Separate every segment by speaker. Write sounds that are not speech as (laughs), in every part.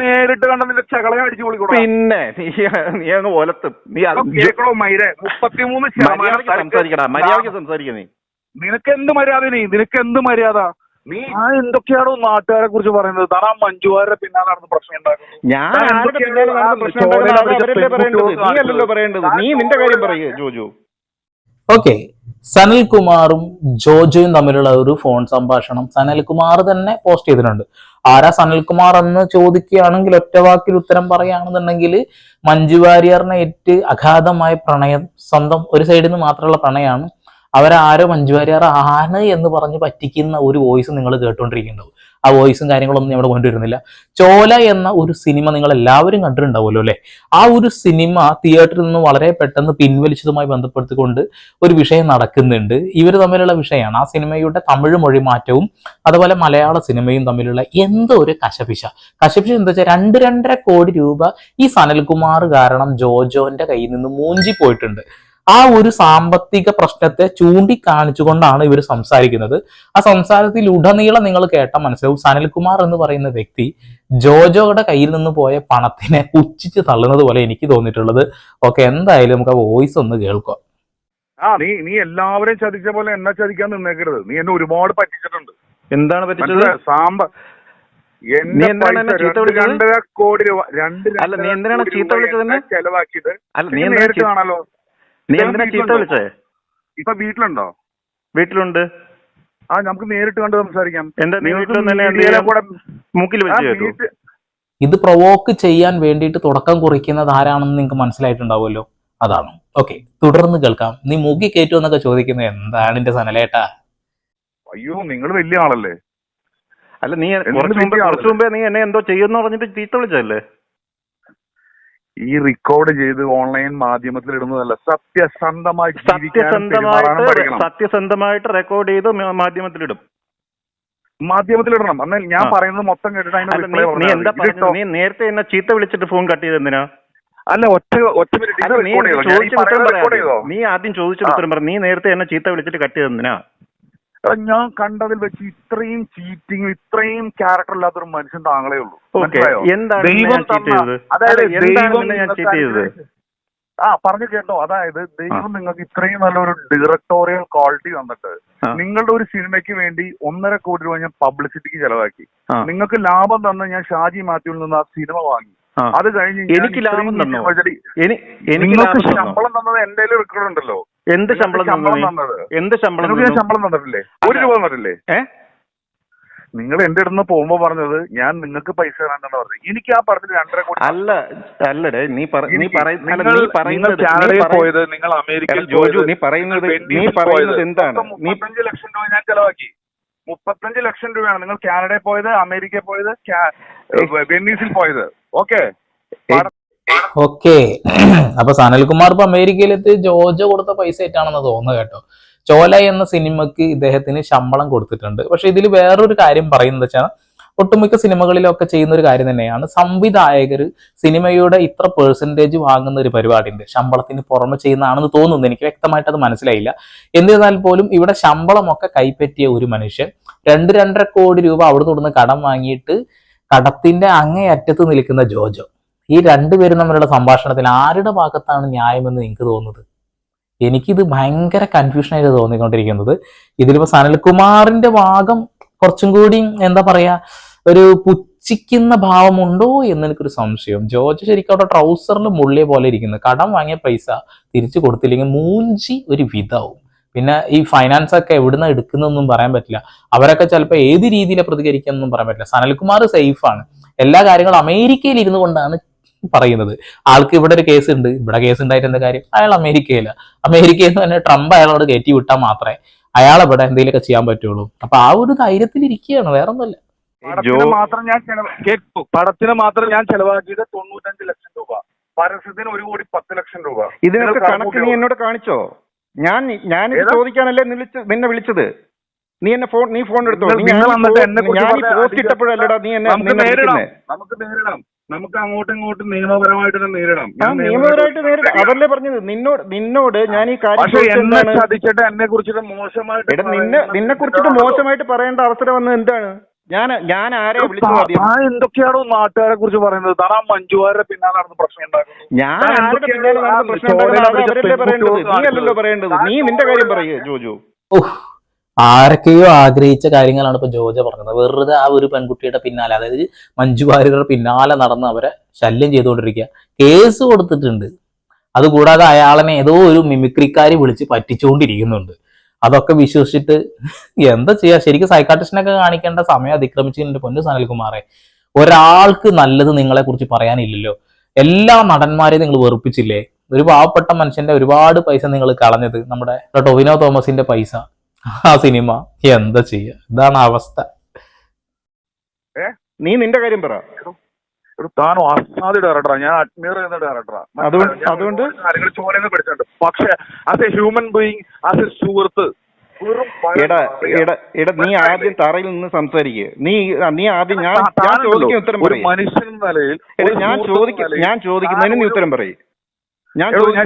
Speaker 1: നേരിട്ട് കണ്ട നിന്റെ ചകളെ അടിച്ചു പൊളിക്കൂടാ
Speaker 2: പിന്നെ നീ നീ അങ്ങ് ഒലത്ത്. നീ അത്
Speaker 1: കേക്കണോ മൈരെ? മുപ്പത്തിമൂന്ന്
Speaker 2: മര്യാദയ്ക്ക് സംസാരിക്കടാ മര്യാദയ്ക്ക് സംസാരിക്ക നീ.
Speaker 1: നിനക്ക് എന്ത് മര്യാദ നീ? നിനക്ക് എന്ത് മര്യാദ? നീ ആ എന്തൊക്കെയാണോ നാട്ടുകാരെ കുറിച്ച് പറയുന്നത്? താൻ ആ മഞ്ജുവാരുടെ പിന്നാലെ നടന്ന് പ്രശ്നം ഉണ്ടാക്കുന്നത്.
Speaker 2: ഞാൻ ആരുടെ പിന്നാലെ പ്രശ്നം ഉണ്ടാക്കുന്നത്? അവരല്ലേ പറയേണ്ടത്? നീ അല്ലല്ലോ പറയേണ്ടത്. നീ നിന്റെ കാര്യം പറയേ ജോജു.
Speaker 3: ഓക്കെ സനൽകുമാറും ജോജോയും തമ്മിലുള്ള ഒരു ഫോൺ സംഭാഷണം സനൽകുമാർ തന്നെ പോസ്റ്റ് ചെയ്തിട്ടുണ്ട്. ആരാ സനൽകുമാർ എന്ന് ചോദിക്കുകയാണെങ്കിൽ ഒറ്റ വാക്കിൽ ഉത്തരം പറയുകയാണെന്നുണ്ടെങ്കിൽ മഞ്ജു വാര്യറിനെ ഏറ്റ് അഗാധമായ പ്രണയം സ്വന്തം ഒരു സൈഡിൽ നിന്ന് മാത്രമുള്ള പ്രണയമാണ്. അവരാരോ മഞ്ജു വാര്യർ ആണ് എന്ന് പറഞ്ഞ് പറ്റിക്കുന്ന ഒരു വോയിസ് നിങ്ങൾ കേട്ടുകൊണ്ടിരിക്കുന്നുണ്ടാവും ആ വോയിസും കാര്യങ്ങളൊന്നും ഇവിടെ കൊണ്ടുവരുന്നില്ല. ചോല എന്ന ഒരു സിനിമ നിങ്ങൾ എല്ലാവരും കണ്ടിട്ടുണ്ടാവുമല്ലോ അല്ലേ? ആ ഒരു സിനിമ തിയേറ്ററിൽ നിന്ന് വളരെ പെട്ടെന്ന് പിൻവലിച്ചതുമായി ബന്ധപ്പെടുത്തിക്കൊണ്ട് ഒരു വിഷയം നടക്കുന്നുണ്ട്. ഇവർ തമ്മിലുള്ള വിഷയമാണ്. ആ സിനിമയുടെ തമിഴ് മൊഴി മാറ്റവും അതുപോലെ മലയാള സിനിമയും തമ്മിലുള്ള എന്തോ ഒരു കശപിശ. കശപിശ എന്താ വെച്ചാൽ രണ്ട് രണ്ടര കോടി രൂപ ഈ സനൽകുമാർ കാരണം ജോജോന്റെ കയ്യിൽ നിന്ന് മൂഞ്ചി പോയിട്ടുണ്ട് ആ ഒരു സാമ്പത്തിക പ്രശ്നത്തെ ചൂണ്ടിക്കാണിച്ചുകൊണ്ടാണ് ഇവർ സംസാരിക്കുന്നത്. ആ സംസാരത്തിൽ ഉടനീളം നിങ്ങൾ കേട്ട മനസ്സിലാവും. സനൽകുമാർ എന്ന് പറയുന്ന വ്യക്തി ജോജോയുടെ കയ്യിൽ നിന്ന് പോയ പണത്തിനെ പുച്ഛിച്ച് തള്ളുന്നത് പോലെ എനിക്ക് തോന്നിയിട്ടുള്ളത്. ഓക്കെ എന്തായാലും നമുക്ക് ആ വോയിസ് ഒന്ന് കേൾക്കാം.
Speaker 1: ആ നീ നീ എല്ലാവരെയും ചതിച്ച പോലെ എന്നെ ചതിക്കാൻ നിന്നേക്കരുത്. നീ എന്നെ ഒരുപാട് പറ്റിച്ചിട്ടുണ്ട്.
Speaker 2: എന്താണ് പറ്റിച്ചത്?
Speaker 1: സാമ്പ
Speaker 2: നീ
Speaker 1: പൈസ
Speaker 2: ചീത്ത വിളിച്ചത്?
Speaker 1: രണ്ടര കോടി രൂപ രണ്ട്
Speaker 2: അല്ല, നീ
Speaker 1: രണ്ടര
Speaker 2: എന്തിനാണ് ചീത്ത വിളിച്ചത്
Speaker 1: ചെലവാക്കിയത്?
Speaker 2: അല്ല നീ
Speaker 1: നേരിട്ട് കാണാലോ?
Speaker 2: നീ
Speaker 1: ഇദ്ദേഹം
Speaker 2: എന്തിനാ ചീത്ത
Speaker 1: വീട്ടിലുണ്ടോ?
Speaker 2: വിളിച്ചേ?
Speaker 1: ഇപ്പൊ വീട്ടിലുണ്ടോ?
Speaker 2: വീട്ടിലുണ്ട്.
Speaker 1: ആ നമുക്ക് നേരിട്ട് കണ്ട് സംസാരിക്കാം.
Speaker 2: എന്താ നീ വീട്ടിൽ മൂക്കിൽ വെച്ച്
Speaker 3: ഇത് പ്രൊവോക്ക് ചെയ്യാൻ വേണ്ടിയിട്ട് തുടക്കം കുറിക്കുന്നത് ആരാണെന്ന് നിങ്ങൾക്ക് മനസ്സിലായിട്ടുണ്ടാവുമല്ലോ. അതാണ്. ഓക്കെ തുടർന്ന് കേൾക്കാം. നീ മൂക്കി കയറ്റു എന്നൊക്കെ ചോദിക്കുന്നത് എന്താണ് എന്റെ സനലേട്ടാ?
Speaker 1: അയ്യോ നിങ്ങൾ വലിയ ആളല്ലേ?
Speaker 2: അല്ല നീ
Speaker 1: കുറച്ചു
Speaker 2: കുറച്ച് മുമ്പേ കുറച്ചു മുമ്പേ നീ എന്നെ എന്തോ ചെയ്യുന്നു പറഞ്ഞിട്ട് ചീത്ത വിളിച്ചല്ലേ
Speaker 1: ഈ റെക്കോർഡ് ചെയ്ത് ഓൺലൈൻ മാധ്യമത്തിൽ ഇടുന്നതല്ല. സത്യസന്ധമായി
Speaker 2: സത്യസന്ധമായിട്ട് സത്യസന്ധമായിട്ട് റെക്കോർഡ് ചെയ്ത് മാധ്യമത്തിലിടും
Speaker 1: മാധ്യമത്തിലിടണം എന്നാൽ ഞാൻ. പറയുന്നത് മൊത്തം കേട്ടിട്ട്
Speaker 2: നീ എന്താ. നീ നേരത്തെ എന്നെ ചീത്ത വിളിച്ചിട്ട് ഫോൺ കട്ട് ചെയ്ത് എന്തിനാ
Speaker 1: അല്ല ഒറ്റ ഒറ്റ മിനിറ്റ്
Speaker 2: നീ ആദ്യം ചോദിച്ച. ഉത്തരം പറ. നീ നേരത്തെ എന്നെ ചീത്ത വിളിച്ചിട്ട് കട്ട് ചെയ്ത് എന്തിനാ
Speaker 1: ഞാൻ കണ്ടതിൽ വെച്ച് ഇത്രയും ചീറ്റിംഗ് ഇത്രയും ക്യാരക്ടർ ഇല്ലാത്തൊരു മനുഷ്യൻ താങ്കളേ ഉള്ളൂ. ദൈവം തന്ന- അതായത് ദൈവം ആ പറഞ്ഞു കേട്ടോ. അതായത് ദൈവം നിങ്ങൾക്ക് ഇത്രയും നല്ലൊരു ഡയറക്ടോറിയൽ ക്വാളിറ്റി തന്നിട്ട് നിങ്ങളുടെ ഒരു സിനിമയ്ക്ക് വേണ്ടി ഒന്നര കോടി രൂപ ഞാൻ പബ്ലിസിറ്റിക്ക് ചെലവാക്കി. നിങ്ങൾക്ക് ലാഭം തന്ന ഞാൻ ഷാജി മാത്യുവിൽ നിന്ന് ആ സിനിമ വാങ്ങി. അത് കഴിഞ്ഞ്
Speaker 2: എനിക്ക് ലാഭം തന്നോ?
Speaker 1: നിങ്ങൾക്ക്? ശമ്പളം തന്നത് എന്റെ റെക്കോർഡ് ഉണ്ടല്ലോ.
Speaker 2: എന്ത് ശമ്പളം എന്ത് ശമ്പളം
Speaker 1: ഞാൻ ശമ്പളം തന്നിട്ടില്ലേ? ഒരു രൂപ തന്നിട്ടില്ലേ? നിങ്ങൾ എന്റെ അടുത്ത് പോകുമ്പോ പറഞ്ഞത് ഞാൻ നിങ്ങൾക്ക് പൈസ തരാന്നാണ് പറഞ്ഞത്. എനിക്ക് ആ പറഞ്ഞ രണ്ടര കോടി
Speaker 2: അല്ല അല്ലടേ നീ നീ
Speaker 1: നിങ്ങൾ- കാനഡയിൽ പോയത് നിങ്ങൾ അമേരിക്കയിൽ
Speaker 2: ജോജു, നീ പറയുന്നത് നീ പറയുന്നത് എന്താണ്?
Speaker 1: മുപ്പത്തഞ്ച് ലക്ഷം രൂപ ഞാൻ ചെലവാക്കി. മുപ്പത്തഞ്ച് ലക്ഷം രൂപയാണ് നിങ്ങൾ കാനഡയിൽ പോയത് അമേരിക്കയിൽ പോയത് വെന്നീസിൽ പോയത്. ഓക്കെ?
Speaker 3: ഓക്കെ. അപ്പൊ സനൽകുമാർ ഇപ്പൊ അമേരിക്കയിലെത്തി ജോജോ കൊടുത്ത പൈസ ഏറ്റാണെന്ന് തോന്നുന്നു കേട്ടോ. ചോല എന്ന സിനിമക്ക് ഇദ്ദേഹത്തിന് ശമ്പളം കൊടുത്തിട്ടുണ്ട്. പക്ഷെ ഇതിൽ വേറൊരു കാര്യം പറയുന്നത് വെച്ചാൽ ഒട്ടുമിക്ക സിനിമകളിലൊക്കെ ചെയ്യുന്ന ഒരു കാര്യം തന്നെയാണ്. സംവിധായകർ സിനിമയുടെ ഇത്ര പേഴ്സന്റേജ് വാങ്ങുന്ന ഒരു പരിപാടിയുണ്ട്. ശമ്പളത്തിന് പുറമെ ചെയ്യുന്നതാണെന്ന് തോന്നുന്നു. എനിക്ക് വ്യക്തമായിട്ട് അത് മനസ്സിലായില്ല. എന്നിരുന്നാൽ പോലും ഇവിടെ ശമ്പളമൊക്കെ കൈപ്പറ്റിയ ഒരു മനുഷ്യൻ രണ്ട് രണ്ടര കോടി രൂപ അവിടെ നിന്ന് കടം വാങ്ങിയിട്ട് കടത്തിന്റെ അങ്ങേയറ്റത്ത് നിൽക്കുന്ന ജോജോ ഈ രണ്ടുപേരും തമ്മിലുള്ള സംഭാഷണത്തിൽ ആരുടെ ഭാഗത്താണ് ന്യായമെന്ന് നിങ്ങൾക്ക് തോന്നുന്നത്? എനിക്കിത് ഭയങ്കര കൺഫ്യൂഷനായിട്ട് തോന്നിക്കൊണ്ടിരിക്കുന്നത്. ഇതിലിപ്പോൾ സനൽകുമാറിന്റെ ഭാഗം കുറച്ചും കൂടി എന്താ പറയാ ഒരു പുച്ഛിക്കുന്ന ഭാവമുണ്ടോ എന്ന് എനിക്കൊരു സംശയം. ജോർജ് ശരിക്കും അവിടെ ട്രൗസറിൽ മുള്ളിയ പോലെ ഇരിക്കുന്നത് കടം വാങ്ങിയ പൈസ തിരിച്ചു കൊടുത്തില്ലെങ്കിൽ മൂഞ്ചി ഒരു വിധാവും. പിന്നെ ഈ ഫൈനാൻസ് ഒക്കെ എവിടുന്ന് എടുക്കുന്നൊന്നും പറയാൻ പറ്റില്ല. അവരൊക്കെ ചിലപ്പോൾ ഏത് രീതിയിൽ പ്രതികരിക്കുന്നൊന്നും പറയാൻ പറ്റില്ല. സനൽകുമാർ സേഫാണ് എല്ലാ കാര്യങ്ങളും അമേരിക്കയിൽ ഇരുന്നു കൊണ്ടാണ് പറയുന്നത്. ആൾക്ക് ഇവിടെ ഒരു കേസ് ഉണ്ട്. ഇവിടെ കേസ് ഉണ്ടായിട്ട് എന്താ കാര്യം? അയാൾ അമേരിക്കയിലാണ് അമേരിക്കയിൽ നിന്ന് തന്നെ ട്രംപ് അയാളോട് കയറ്റി വിട്ടാൽ മാത്രമേ അയാൾ ഇവിടെ എന്തെങ്കിലുമൊക്കെ ചെയ്യാൻ പറ്റുള്ളൂ. അപ്പൊ ആ ഒരു ധൈര്യത്തിൽ ഇരിക്കുകയാണ്. വേറെ ഒന്നുമല്ല
Speaker 1: പടത്തിന് മാത്രം ഞാൻ കേട്ടു പടത്തിന് മാത്രം ഞാൻ ചെലവാക്കിയത് തൊണ്ണൂറ്റഞ്ച് ലക്ഷം രൂപ. പരസ്യത്തിന് ഒരു കോടി പത്ത് ലക്ഷം രൂപ.
Speaker 2: ഇതിനൊക്കെ കണക്ക് നീ എന്നോട് കാണിച്ചോ? ഞാൻ
Speaker 1: ഞാൻ?
Speaker 2: ചോദിക്കാനല്ലേ നിന്നെ വിളിച്ചത്. നീ എന്നെ ഫോൺ നീ ഫോൺ എടുത്തോ? നീ ഞാൻ പോസ്റ്റ് ഇട്ടപ്പോഴല്ലടാ നീ എന്നെ
Speaker 1: നമുക്ക് നേരിടാം. നമുക്ക് അങ്ങോട്ടും ഇങ്ങോട്ടും നിയമപരമായിട്ട് തന്നെ നേരിടാം ഞാൻ
Speaker 2: നിയമപരമായിട്ട് നേരിടാം. അതല്ലേ പറഞ്ഞത്? നിന്നോട് നിന്നോട് ഞാൻ ഈ കാര്യം
Speaker 1: പക്ഷെ എന്നെ
Speaker 2: ചോദിച്ചെന്താണ്
Speaker 1: ചതിച്ചിട്ട് എന്നെ കുറിച്ചിട്ട് മോശമായിട്ട്
Speaker 2: എടാ നിന്നെ നിന്നെ കുറിച്ചിട്ട് മോശമായിട്ട് പറയേണ്ട അവസരം വന്നത് എന്താണ്? ഞാൻ ഞാൻ ആരെ
Speaker 1: വിളിച്ചു എന്തൊക്കെയാണോ നാട്ടുകാരെ കുറിച്ച് പറയുന്നത്? താൻ ആ മഞ്ജുവാരുടെ പിന്നാലെ നടന്ന് പ്രശ്നം ഉണ്ടാക്കുന്നത്.
Speaker 2: ഞാൻ ആരുടെ പിന്നാലെ നടന്ന പ്രശ്നം നീ അല്ലല്ലോ പറയേണ്ടത്? നീ നിന്റെ കാര്യം പറയുക ജോജു.
Speaker 3: ആരൊക്കെയോ ആഗ്രഹിച്ച കാര്യങ്ങളാണ് ഇപ്പൊ ജോജ പറഞ്ഞത്. വെറുതെ ആ ഒരു പെൺകുട്ടിയുടെ പിന്നാലെ അതായത് മഞ്ജു വാര്യരുടെ പിന്നാലെ നടന്ന് അവരെ ശല്യം ചെയ്തുകൊണ്ടിരിക്കുക. കേസ് കൊടുത്തിട്ടുണ്ട്. അതുകൂടാതെ അയാളനെ ഏതോ ഒരു മിമിക്രിക്കാരി വിളിച്ച് പറ്റിച്ചുകൊണ്ടിരിക്കുന്നുണ്ട്. അതൊക്കെ വിശ്വസിച്ചിട്ട് എന്താ ചെയ്യാ? ശരിക്കും സൈക്കാട്രിസ്റ്റിനൊക്കെ കാണിക്കേണ്ട സമയം അതിക്രമിച്ചിട്ടുണ്ട് പൊന്നു സനൽകുമാറെ. ഒരാൾക്ക് നല്ലത് നിങ്ങളെ കുറിച്ച് പറയാനില്ലല്ലോ. എല്ലാ നടന്മാരെയും നിങ്ങൾ വെറുപ്പിച്ചില്ലേ? ഒരു പാവപ്പെട്ട മനുഷ്യന്റെ ഒരുപാട് പൈസ നിങ്ങൾ കളഞ്ഞത് നമ്മുടെ ടൊവിനോ തോമസിന്റെ പൈസ. ആ സിനിമ എന്താ ചെയ്യ? ഇതാണ് അവസ്ഥ.
Speaker 2: നീ നിന്റെ കാര്യം പറ.
Speaker 1: താൻ അസാധ്യ ഡയറക്ടറാ ഞാൻ അഡ്മയർ ചെയ്യുന്ന ഡയറക്ടറാ
Speaker 2: അതുകൊണ്ട്-
Speaker 1: കാര്യങ്ങൾ ചോരന്ന് പഠിച്ചിട്ടുണ്ട്. പക്ഷെ as a human being as a സുഹൃത്ത്
Speaker 2: നീ ആദ്യം തറയിൽ നിന്ന് സംസാരിക്കുക നീ നീ ആദ്യം ഞാൻ ഞാൻ ചോദിക്കുന്ന ഉത്തരം
Speaker 1: ഒരു
Speaker 2: പറയും.
Speaker 1: മനുഷ്യൻ നിലയിൽ
Speaker 2: ഞാൻ ചോദിക്ക ഞാൻ ചോദിക്കുന്നതിന് നീ ഉത്തരം പറയും. ഞാൻ
Speaker 1: കഴിഞ്ഞ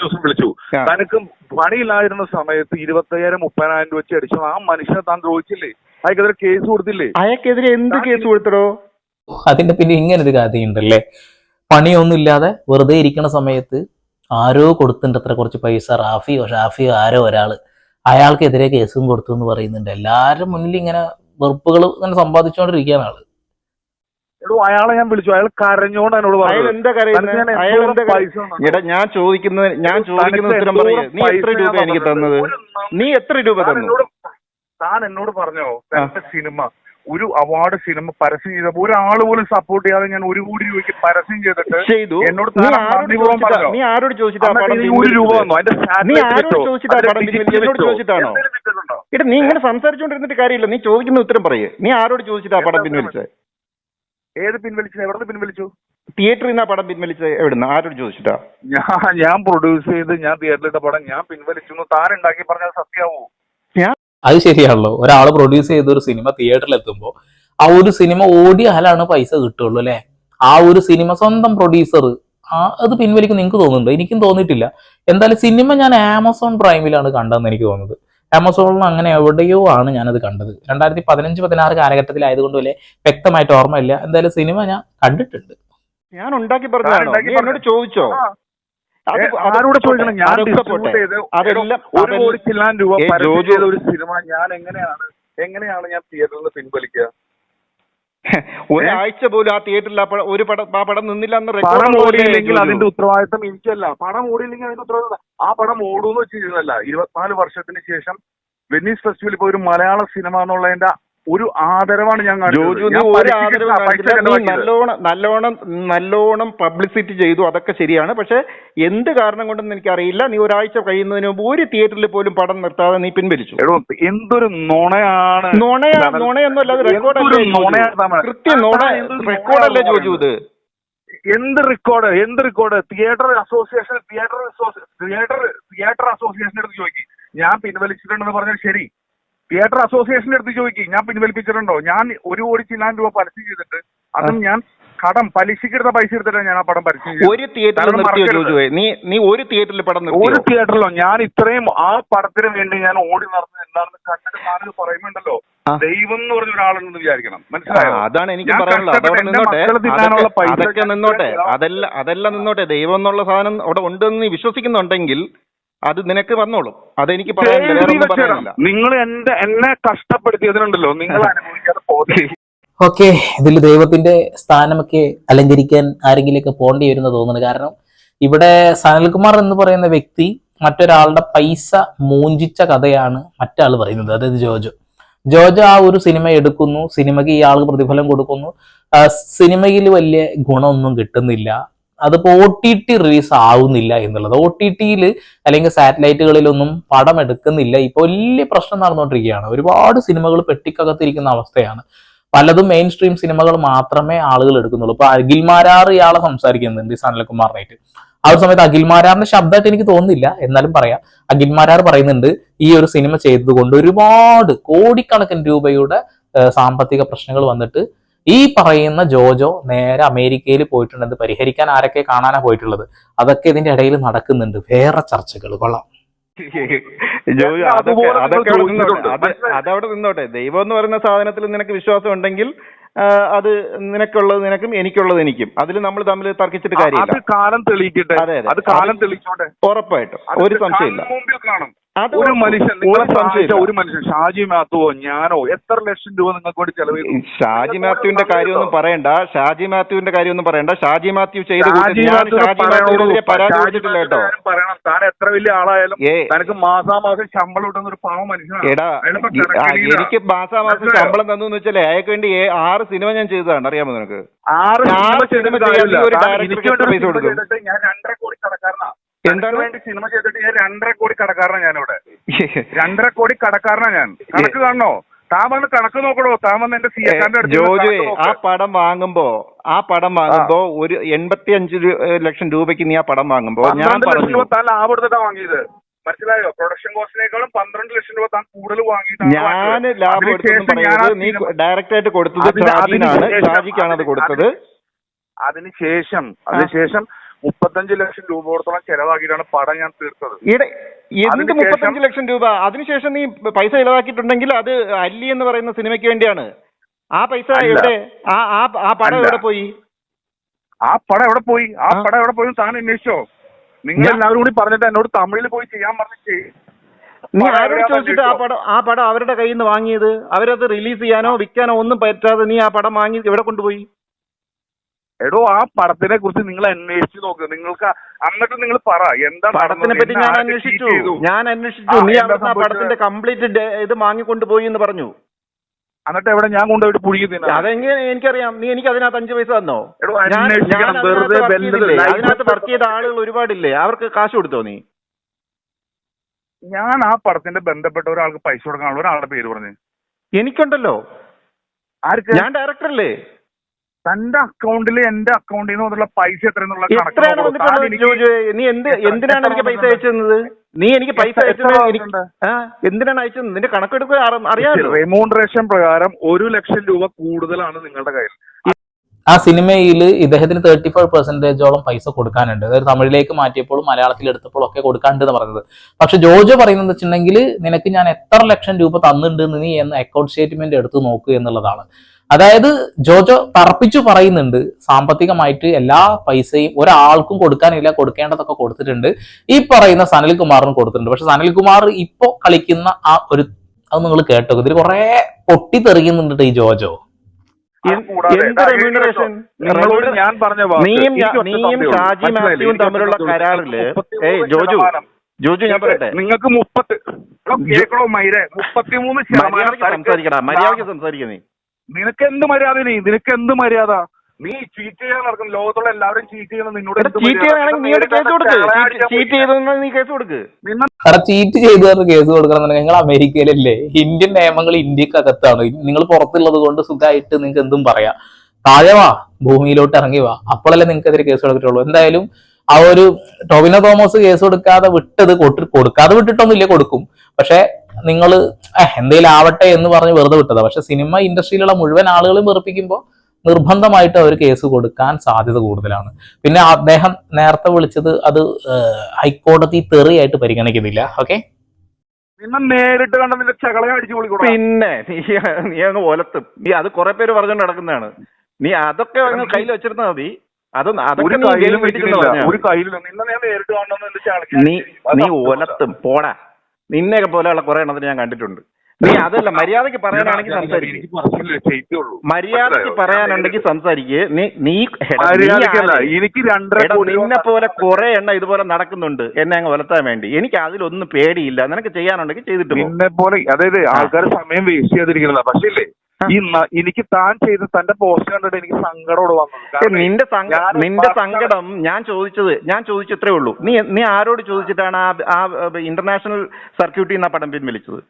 Speaker 1: ദിവസം വിളിച്ചു. തനിക്ക് പണിയില്ലായിരുന്ന സമയത്ത് ഇരുപത്തയ്യായിരം മുപ്പതിനായിരം രൂപ വെച്ച് അടിച്ചു. ആ മനുഷ്യനെ താൻ ദ്രോഹിച്ചില്ലേ? അയക്കെതിരെ കേസ് കൊടുത്തില്ലേ?
Speaker 2: അയക്കെതിരെ എന്ത് കേസ് കൊടുത്തടോ?
Speaker 3: അതിന്റെ പിന്നെ ഇങ്ങനെ ഒരു കഥയുണ്ടല്ലേ പണിയൊന്നും ഇല്ലാതെ വെറുതെ ഇരിക്കുന്ന സമയത്ത് ആരോ കൊടുത്തിട്ടുണ്ട് അത്ര കുറച്ച് പൈസ റാഫിയോ ഷാഫിയോ ആരോ ഒരാൾ അയാൾക്കെതിരെ കേസും കൊടുത്തു എന്ന് പറയുന്നുണ്ട്. എല്ലാവരുടെ മുന്നിൽ ഇങ്ങനെ വെറുപ്പുകൾ ഇങ്ങനെ സമ്പാദിച്ചുകൊണ്ടിരിക്കുകയാണ് ആൾ.
Speaker 1: എടോ അയാളെ ഞാൻ വിളിച്ചു. അയാൾ കരഞ്ഞോണ്ട് എന്നോട്
Speaker 2: അയാൾ
Speaker 1: പറഞ്ഞു
Speaker 2: എന്താ കരയുന്നത് അയാൾ എന്താ കരയുന്നത്? എടാ ഞാൻ ചോദിക്കുന്നത് ഞാൻ ചോദിക്കുന്ന ഉത്തരം പറയേ. നീ എത്ര രൂപ എനിക്ക് തന്നത്? നീ എത്ര രൂപ
Speaker 1: താൻ
Speaker 2: തന്നു?
Speaker 1: എന്നോട് താൻ എന്നോട് പറഞ്ഞോ? സിനിമ. ഒരു അവാർഡ് സിനിമ പരസ്യം ചെയ്തപ്പോ ഒരാൾ പോലും സപ്പോർട്ട് ചെയ്യാതെ ഞാൻ ഒരു കോടി രൂപയ്ക്ക് പരസ്യം ചെയ്തിട്ട്
Speaker 2: ചെയ്തു.
Speaker 1: എന്നോട്
Speaker 2: നീ ആരോട്? ചോദിച്ചിട്ടാണോ? നീ ഇങ്ങനെ സംസാരിച്ചോണ്ടിരുന്നിട്ട് കാര്യമില്ല. നീ ചോദിക്കുന്ന ഉത്തരം പറയേ. നീ ആരോട് ചോദിച്ചിട്ടാ ആ പടം പിൻവലിച്ചത്
Speaker 1: ഏത് പിൻവലിച്ചു? എവിടെ പിൻവലിച്ചു?
Speaker 2: തിയേറ്ററിൽ നിന്ന് പടം പിൻവലിച്ചത് എവിടുന്ന്? ആരോട് ചോദിച്ചിട്ടാ?
Speaker 1: ഞാൻ ഞാൻ പ്രൊഡ്യൂസ് ചെയ്ത് ഞാൻ തിയേറ്ററിലിട്ട പടം ഞാൻ പിൻവലിച്ചു താൻ ഉണ്ടാക്കി പറഞ്ഞാൽ സത്യാവോ
Speaker 3: അത് ശരിയാണല്ലോ. ഒരാൾ പ്രൊഡ്യൂസ് ചെയ്ത ഒരു സിനിമ തിയേറ്ററിൽ എത്തുമ്പോൾ ആ ഒരു സിനിമ ഓടിയാലാണ് പൈസ കിട്ടുള്ളൂ അല്ലെ? ആ ഒരു സിനിമ സ്വന്തം പ്രൊഡ്യൂസർ ആ അത് പിൻവലിക്കും നിങ്ങൾക്ക് തോന്നുന്നുണ്ടോ? എനിക്കും തോന്നിയിട്ടില്ല. എന്തായാലും സിനിമ ഞാൻ ആമസോൺ പ്രൈമിലാണ് കണ്ടതെന്ന് എനിക്ക് തോന്നുന്നത്. ആമസോണിൽ അങ്ങനെ എവിടെയോ ആണ് ഞാനത് കണ്ടത്. രണ്ടായിരത്തി പതിനഞ്ച് പതിനാറ് കാലഘട്ടത്തിലായതുകൊണ്ട് വലിയ വ്യക്തമായിട്ട് ഓർമ്മയില്ല. എന്തായാലും സിനിമ ഞാൻ കണ്ടിട്ടുണ്ട്.
Speaker 2: ഞാൻ ഉണ്ടാക്കി പറഞ്ഞു എന്നോട് ചോദിച്ചോ?
Speaker 1: ആരോട് ചോദിക്കണം? ഞാൻ
Speaker 2: പോട്ടെ.
Speaker 1: ചെയ്ത് ഒരു കോടി ചില്ലാൻ രൂപ ഒരു സിനിമ ഞാൻ എങ്ങനെയാണ് എങ്ങനെയാണ് ഞാൻ തിയേറ്ററിൽ പിൻവലിക്കുക? (laughs)
Speaker 2: ഒരാഴ്ച പോലും ആ തിയേറ്ററിൽ ആ പടം ഒരു പടം ആ പടം നിന്നില്ല എന്ന്
Speaker 1: പടം ഓടിയില്ലെങ്കിൽ അതിന്റെ ഉത്തരവാദിത്തം എനിക്കല്ല. പടം ഓടിയില്ലെങ്കിൽ അതിന്റെ ഉത്തരവാദിത്തം ആ പടം ഓടൂന്ന് വെച്ചിരുന്നല്ല ഇരുപത്തിനാല് വർഷത്തിന് ശേഷം വെന്നീസ് ഫെസ്റ്റിവലിൽ ഇപ്പൊ ഒരു മലയാള സിനിമ എന്നുള്ളതിന്റെ ഒരു ആദരവാണ് ഞാൻ
Speaker 2: ജോജു
Speaker 1: കാണിച്ചത്
Speaker 2: നീ ഒരു
Speaker 1: പരീക്ഷയ്ക്ക്
Speaker 2: കാണിച്ചില്ല. നീ നല്ലോണം നല്ലോണം നല്ലോണം പബ്ലിസിറ്റി ചെയ്തു. അതൊക്കെ ശരിയാണ്. പക്ഷെ എന്ത് കാരണം കൊണ്ടെന്ന് എനിക്കറിയില്ല. നീ ഒരാഴ്ച കഴിയുന്നതിന് മുമ്പ് ഒരു തിയേറ്ററിൽ പോലും പടം നിർത്താതെ നീ പിൻവലിച്ചു.
Speaker 1: എടോ എന്തൊരു നുണയാണ്.
Speaker 2: നുണയാ നുണയൊന്നുമല്ല അത് റെക്കോർഡല്ലേ കൃത്യം നുണ റെക്കോർഡല്ലേ ജോജു ഇത്?
Speaker 1: എന്ത് റെക്കോർഡ് എന്ത് record theatre association theatre theatre theatre association എടുത്ത് ചോദിക്കും. ഞാൻ പിൻവലിച്ചിട്ടുണ്ടെന്ന് പറഞ്ഞാൽ ശരി. തിയേറ്റർ അസോസിയേഷന്റെ അടുത്ത് ചോദിക്കി. ഞാൻ പിൻവലിപ്പിച്ചിട്ടുണ്ടോ? ഞാൻ ഒരു കോടി ചില്ലാൻ രൂപ പരസ്യം ചെയ്തിട്ട് അതും ഞാൻ കടം പലിശക്കെടുത്ത പൈസ എടുത്തിട്ടാണ് ഞാൻ ആ പടം പരസ്യം
Speaker 2: ഒരു തിയേറ്ററിൽ നിർത്തിയോ. നീ നീ ഒരു തിയേറ്ററിൽ പടം
Speaker 1: ഒരു തിയേറ്ററിലോ? ഞാൻ ഇത്രയും ആ പടത്തിന് വേണ്ടി ഞാൻ ഓടി നടന്ന് എന്താണെന്ന് കണ്ടിട്ട് ഞാനത് പറയുന്നുണ്ടല്ലോ.
Speaker 2: ആ.
Speaker 1: ദൈവം എന്ന് പറഞ്ഞ ഒരാളുണ്ടെന്ന് വിചാരിക്കണം. മനസ്സിലായോ?
Speaker 2: അതാണ് എനിക്ക് പറയാനുള്ളത്. അതൊക്കെ- നിന്നോട്ടെ.
Speaker 1: അതെല്ലാം
Speaker 2: അതല്ല അതെല്ലാം നിന്നോട്ടെ. ദൈവം എന്നുള്ള സാധനം അവിടെ ഉണ്ടെന്ന് നീ വിശ്വസിക്കുന്നുണ്ടെങ്കിൽ അത് നിനക്ക് വന്നോളും. അതെനിക്ക് പറയാനില്ല വേറെ ഒന്നും പറയാനില്ല.
Speaker 1: നിങ്ങൾ എന്റെ എന്നെ കഷ്ടപ്പെടുത്തിയതിനുണ്ടല്ലോ. നിങ്ങൾ
Speaker 3: ഓക്കെ ഇതിൽ ദൈവത്തിന്റെ സ്ഥാനമൊക്കെ അലങ്കരിക്കാൻ ആരെങ്കിലുമൊക്കെ പോണ്ടി വരുന്ന തോന്നുന്നു. കാരണം ഇവിടെ സനൽകുമാർ എന്ന് പറയുന്ന വ്യക്തി മറ്റൊരാളുടെ പൈസ മൂഞ്ചിച്ച കഥയാണ് മറ്റാൾ പറയുന്നത്. അതായത് ജോജോ. ജോജോ ആ ഒരു സിനിമ എടുക്കുന്നു. സിനിമയ്ക്ക് ഇയാൾക്ക് പ്രതിഫലം കൊടുക്കുന്നു. സിനിമയിൽ വലിയ ഗുണമൊന്നും കിട്ടുന്നില്ല. അതിപ്പോ ഒ ടി ടി റിലീസ് ആവുന്നില്ല എന്നുള്ളത്. ഒ ടി ടിയിൽ അല്ലെങ്കിൽ സാറ്റലൈറ്റുകളിലൊന്നും പടം എടുക്കുന്നില്ല. ഇപ്പൊ വലിയ പ്രശ്നം നടന്നുകൊണ്ടിരിക്കുകയാണ് ഒരുപാട് സിനിമകൾ പെട്ടിക്കകത്തിരിക്കുന്ന അവസ്ഥയാണ്. പലതും മെയിൻ സ്ട്രീം സിനിമകൾ മാത്രമേ ആളുകൾ എടുക്കുന്നുള്ളൂ. ഇപ്പൊ അഖിൽമാരാർ ഇയാളെ സംസാരിക്കുന്നുണ്ട് ഈ സനൽകുമാറിനായിട്ട്. ആ ഒരു സമയത്ത് അഖിൽമാരാറിന്റെ ശബ്ദമായിട്ട് എനിക്ക് തോന്നുന്നില്ല. എന്നാലും പറയാം. അഖിൽമാരാർ പറയുന്നുണ്ട് ഈ ഒരു സിനിമ ചെയ്തതുകൊണ്ട് ഒരുപാട് കോടിക്കണക്കിന് രൂപയുടെ സാമ്പത്തിക പ്രശ്നങ്ങൾ വന്നിട്ട് ഈ പറയുന്ന ജോജോ നേരെ അമേരിക്കയിൽ പോയിട്ടുണ്ട്. അത് പരിഹരിക്കാൻ ആരൊക്കെ കാണാനാ പോയിട്ടുള്ളത്? അതൊക്കെ ഇതിന്റെ ഇടയിൽ നടക്കുന്നുണ്ട്. വേറെ ചർച്ചകൾ. കൊള്ളാം.
Speaker 2: അതവിടെ നിന്നോട്ടെ? ദൈവം എന്ന് പറയുന്ന സാധനത്തിൽ നിനക്ക് വിശ്വാസം ഉണ്ടെങ്കിൽ അത് നിനക്കുള്ളത് നിനക്കും എനിക്കുള്ളത് എനിക്കും. അതിൽ നമ്മൾ തമ്മിൽ തർക്കിച്ചിട്ട്
Speaker 1: അത്
Speaker 2: കാര്യമില്ല.
Speaker 1: കാലം തെളിയിക്കട്ടെ.
Speaker 2: അതെ,
Speaker 1: കാലം തെളിയിച്ചോട്ടെ.
Speaker 2: ഉറപ്പായിട്ടും. ഒരു സംശയമില്ല.
Speaker 1: ഒരു മനുഷ്യൻ
Speaker 2: ഒരു
Speaker 1: നിങ്ങളെ സഹായിച്ച ഒരു മനുഷ്യൻ ഷാജി മാത്യുവോ ഞാനോ എത്ര ലക്ഷം രൂപ നിങ്ങൾക്ക് വേണ്ടി ചെലവ്
Speaker 2: ഷാജി മാത്യുവിന്റെ കാര്യമൊന്നും പറയണ്ട. ഷാജി മാത്യുവിന്റെ കാര്യമൊന്നും പറയണ്ട. ഷാജി മാത്യു ചെയ്ത്
Speaker 1: ഷാജി
Speaker 2: കൂട്ടി-
Speaker 1: പറയണോ?
Speaker 2: മാത്യുവിനെതിരെ കേട്ടോ.
Speaker 1: താൻ എത്ര വലിയ ആളായാലും
Speaker 2: ഏ.
Speaker 1: തനിക്ക് മാസാമാസം ശമ്പളം കിട്ടുന്ന ഒരു പാവ മനുഷ്യനാണ്.
Speaker 2: എടാ. എനിക്ക് മാസാമാസം? ശമ്പളം തന്നു എന്ന് വെച്ചാൽ അയാൾക്ക് വേണ്ടി ആറ് സിനിമ ഞാൻ ചെയ്തതാണ്. അറിയാമോ നിനക്ക്?
Speaker 1: ആറ് സിനിമ ചെയ്തിട്ട് ഞാൻ രണ്ടര
Speaker 2: എന്താണ്?
Speaker 1: വേണ്ടി സിനിമ ചെയ്തിട്ട് ഞാൻ രണ്ടര കോടി കടക്കാരനാ ഞാനിവിടെ. (laughs) രണ്ടര കോടി കടക്കാരനാ ഞാൻ. കണക്ക് കാണണോ? താൻ വന്ന് കണക്ക് നോക്കണോ? താൻ വന്ന് എന്റെ സി അടുത്ത്
Speaker 2: ജോജുവേ ആ പടം വാങ്ങുമ്പോ ആ പടം വാങ്ങുമ്പോ ഒരു എൺപത്തി അഞ്ച് ലക്ഷം രൂപയ്ക്ക് നീ ആ പടം വാങ്ങുമ്പോ ഞാൻ പറഞ്ഞു.
Speaker 1: താൻ ലാഭം എടുത്തിട്ടാ വാങ്ങിയത്. മനസ്സിലായോ? പ്രൊഡക്ഷൻ കോസ്റ്റിനേക്കാളും പന്ത്രണ്ട് ലക്ഷം രൂപ താൻ കൂടുതൽ വാങ്ങിയിട്ടാണ്
Speaker 2: ഞാൻ ലാഭം പറയുന്നത് നീ ഡയറക്റ്റ് ആയിട്ട് കൊടുത്തത് ഷാജിക്കാണ് അത് കൊടുത്തത്.
Speaker 1: അതിനുശേഷം അതിനുശേഷം മുപ്പത്തഞ്ച് ലക്ഷം രൂപയോടത്തോളം ചെലവാക്കിയിട്ടാണ് പടം ഞാൻ തീർത്തത്.
Speaker 2: എന്ത് മുപ്പത്തഞ്ച് ലക്ഷം രൂപ? അതിനുശേഷം നീ പൈസ ചെലവാക്കിയിട്ടുണ്ടെങ്കിൽ അത് അല്ലി എന്ന് പറയുന്ന സിനിമയ്ക്ക് വേണ്ടിയാണ്. ആ പൈസ. എവിടെ? ആ പടം. എവിടെ പോയി?
Speaker 1: ആ പടം എവിടെ പോയി? ആ. പടം എവിടെ പോയി സാധനം താൻ അന്വേഷിച്ചോ? നിങ്ങൾ എല്ലാവരും കൂടി പറഞ്ഞിട്ട് എന്നോട് തമിഴിൽ പോയി ചെയ്യാൻ പറഞ്ഞു
Speaker 2: നീ ആരോട് ചോദിച്ചിട്ട് ആ? പടം ആ പടം അവരുടെ കയ്യിൽ നിന്ന് വാങ്ങിയത്? അവരത് റിലീസ് ചെയ്യാനോ വിൽക്കാനോ ഒന്നും പറ്റാതെ നീ ആ പടം വാങ്ങി എവിടെ കൊണ്ടുപോയി?
Speaker 1: എടോ ആ പടത്തിനെ കുറിച്ച് നിങ്ങൾ അന്വേഷിച്ചു നോക്ക്. നിങ്ങൾക്ക് എന്നിട്ട് നിങ്ങൾ പറ എന്താ
Speaker 2: പടത്തിനെ പറ്റി ഞാൻ അന്വേഷിച്ചു. ഞാൻ അന്വേഷിച്ചു. നീ അവിടുന്ന് ആ? പടത്തിന്റെ കംപ്ലീറ്റ് ഇത് വാങ്ങിക്കൊണ്ടുപോയി എന്ന് പറഞ്ഞു.
Speaker 1: എന്നിട്ട് എവിടെ ഞാൻ കൊണ്ടുപോയിട്ട് പുഴുകി തിന്നാ?
Speaker 2: അതെങ്ങനെ എനിക്കറിയാം. നീ എനിക്ക് അതിനകത്ത് അഞ്ചു പൈസ തന്നോ. അതിനകത്ത് വർക്ക് ചെയ്ത ആളുകൾ ഒരുപാടില്ലേ? അവർക്ക് കാശ് കൊടുത്തോ നീ?
Speaker 1: ഞാൻ ആ പടത്തിന്റെ ബന്ധപ്പെട്ട ഒരാൾക്ക് പൈസ കൊടുക്കാനുള്ള ഒരാളുടെ പേര് പറഞ്ഞു.
Speaker 2: എനിക്കുണ്ടല്ലോ.
Speaker 1: ആർക്ക്?
Speaker 2: ഞാൻ ഡയറക്ടർ അല്ലേ?
Speaker 1: തന്റെ അക്കൗണ്ടിൽ എന്റെ അക്കൗണ്ടിൽ നിന്നുള്ള പൈസ എത്രയെന്നുള്ള കണക്ക്
Speaker 2: എത്രയാണ് വന്നിട്ടുള്ളത്? ജോജു നീ എന്ത് എന്തിനാണ് എനിക്ക് പൈസ? അയച്ചു തന്നത് നീ എനിക്ക് പൈസ
Speaker 1: എത്ര-
Speaker 2: അയച്ചത് എനിക്ക് ആ എന്തിനാണ് അയച്ചത്? നിന്റെ കണക്കെടുക്കുക അറി- അറിയാമല്ലോ
Speaker 1: റെമൂണറേഷൻ പ്രകാരം ഒരു ലക്ഷം രൂപ കൂടുതലാണ് നിങ്ങളുടെ കയ്യിൽ.
Speaker 3: ആ സിനിമയിൽ ഇദ്ദേഹത്തിന് തേർട്ടി ഫൈവ് പെർസെന്റേജോളം പൈസ കൊടുക്കാനുണ്ട്. അതായത് തമിഴിലേക്ക് മാറ്റിയപ്പോഴും മലയാളത്തിൽ എടുത്തപ്പോഴും ഒക്കെ കൊടുക്കാണ്ട് എന്ന് പറഞ്ഞത്. പക്ഷെ ജോജോ പറയുന്നത് വെച്ചിട്ടുണ്ടെങ്കിൽ നിനക്ക് ഞാൻ എത്ര ലക്ഷം രൂപ തന്നിട്ടുണ്ട് എന്ന് നീ എന്ന് അക്കൗണ്ട് സ്റ്റേറ്റ്മെന്റ് എടുത്ത് നോക്കുക എന്നുള്ളതാണ്. അതായത് ജോജോ തറപ്പിച്ചു പറയുന്നുണ്ട് സാമ്പത്തികമായിട്ട് എല്ലാ പൈസയും ഒരാൾക്കും കൊടുക്കാനില്ല കൊടുക്കേണ്ടതൊക്കെ കൊടുത്തിട്ടുണ്ട്. ഈ പറയുന്ന സനൽകുമാറിന് കൊടുത്തിട്ടുണ്ട്. പക്ഷെ സനൽകുമാർ ഇപ്പോ കളിക്കുന്ന ആ ഒരു അത് നിങ്ങൾ കേട്ടോ. ഇതിൽ കുറെ പൊട്ടിത്തെറിയുന്നുണ്ട് ഈ ജോജോ.
Speaker 1: ഞാൻ പറഞ്ഞ വാക്ക്
Speaker 2: നീയും. ഷാജി മാത്യുവും തമ്മിലുള്ള.
Speaker 1: കരാറിൽ
Speaker 2: ഏയ് ജോജു ജോജു ഞാൻ പറയട്ടെ.
Speaker 1: നിങ്ങൾക്ക് മുപ്പത്തി എടോ, മൈരെ? മുപ്പത്തിമൂന്ന് ശതമാനം
Speaker 2: സംസാരിക്കടാ മര്യാദയ്ക്ക് സംസാരിക്കുക നീ.
Speaker 1: നിനക്ക് എന്ത് മര്യാദ നീ? നിനക്ക് എന്ത് മര്യാദ? നീ ചീറ്റ് ചെയ്യാൻ നടക്കും. ലോകത്തുള്ള എല്ലാവരും ചീറ്റ് ചെയ്യണം നിന്നോട് എന്ത്
Speaker 2: ചീറ്റ്
Speaker 1: മര്യാദ?
Speaker 2: നീ കേസ് കൊടുക്ക് ചീറ്റ്
Speaker 1: പോയി.
Speaker 2: നീ കേസ് കൊടുക്ക്.
Speaker 3: എടാ ചീറ്റ് ചെയ്തു കേസ് കൊടുക്കണം നിങ്ങൾ അമേരിക്കയിലല്ലേ? ഇന്ത്യൻ നിയമങ്ങൾ ഇന്ത്യക്കകത്താണ്. നിങ്ങൾ പുറത്തുള്ളത് കൊണ്ട് സുഖമായിട്ട് നിങ്ങൾക്ക് എന്തും പറയാം. താഴെ വാ ഭൂമിയിലോട്ട് ഇറങ്ങി വാ. അപ്പോഴല്ലേ നിങ്ങൾക്കെതിരെ കേസ് കൊടുത്തിട്ടുള്ളൂ. എന്തായാലും ആ ഒരു ടോവിനോ തോമസ് കേസ് കൊടുക്കാതെ വിട്ടത് കൊടു- കൊടുക്കാതെ വിട്ടിട്ടൊന്നുമില്ല കൊടുക്കും. പക്ഷെ നിങ്ങൾ എന്തെങ്കിലും ആവട്ടെ എന്ന് പറഞ്ഞ് വെറുതെ വിട്ടതാ. പക്ഷെ സിനിമ ഇൻഡസ്ട്രിയിലുള്ള മുഴുവൻ ആളുകളും വെറുപ്പിക്കുമ്പോൾ നിർബന്ധമായിട്ട് അവർ കേസ് കൊടുക്കാൻ സാധ്യത കൂടുതലാണ്. പിന്നെ അദ്ദേഹം നേരത്തെ വിളിച്ചത് അത് ഹൈക്കോടതി തെറിയായിട്ട് പരിഗണിക്കുന്നില്ല. ഓക്കെ?
Speaker 1: നിന്നെ നേരിട്ട് കണ്ട നിന്റെ ചകളെ അടിച്ചു
Speaker 2: പിന്നെ നീ നീ അങ്ങ് ഒലത്ത്. നീ അത് കുറെ പേര് പറഞ്ഞുകൊണ്ട് നടക്കുന്നതാണ്. നീ അതൊക്കെ അങ്ങ് കയ്യിൽ വെച്ചിരുന്നാ മതി. അത് അതൊക്കെ നീ
Speaker 1: ഒരു
Speaker 2: മതി.
Speaker 1: കയ്യിലും. നിന്നെ ഞാൻ നേരിട്ട് കാണണമെന്ന്
Speaker 2: നീ ഒലത്തും. പോടാ. നിന്നെയൊക്കെ പോലെയുള്ള കുറെ എണ്ണത്തിന് ഞാൻ കണ്ടിട്ടുണ്ട്. നീ അതല്ല മര്യാദയ്ക്ക് പറയാനാണെങ്കിൽ സംസാരിക്കും.
Speaker 1: എനിക്ക് പറഞ്ഞില്ലേ ചെയ്തുള്ളൂ
Speaker 2: മര്യാദയ്ക്ക് പറയാനുണ്ടെങ്കിൽ സംസാരിക്കുക നീ നീ
Speaker 1: എനിക്ക്
Speaker 2: നിന്നെ പോലെ കുറെ എണ്ണ ഇതുപോലെ നടക്കുന്നുണ്ട് എന്നെ അങ്ങ് വലത്താൻ വേണ്ടി. എനിക്ക് അതിലൊന്നും പേടിയില്ല. നിനക്ക് ചെയ്യാനുണ്ടെങ്കിൽ ചെയ്തിട്ട്
Speaker 1: നിന്നെ പോലെ അതായത് ആൾക്കാർ സമയം വേസ്റ്റ് ചെയ്തിരിക്കുന്നതാ പക്ഷേ. ഈ എനിക്ക് താൻ ചെയ്ത തന്റെ പോസ്റ്റ് കണ്ടിട്ട് എനിക്ക് സങ്കടോട് വന്നത്.
Speaker 2: ഏ, നിന്റെ നിന്റെ സങ്കടം ഞാൻ ചോദിച്ചത് ഞാൻ ചോദിച്ചത്രേ ഉള്ളൂ. നീ നീ ആരോട് ചോദിച്ചിട്ടാണ് ആ ആ ഇന്റർനാഷണൽ സർക്യൂട്ടിൽ നിന്ന് ആ പടം പിൻവലിച്ചത്?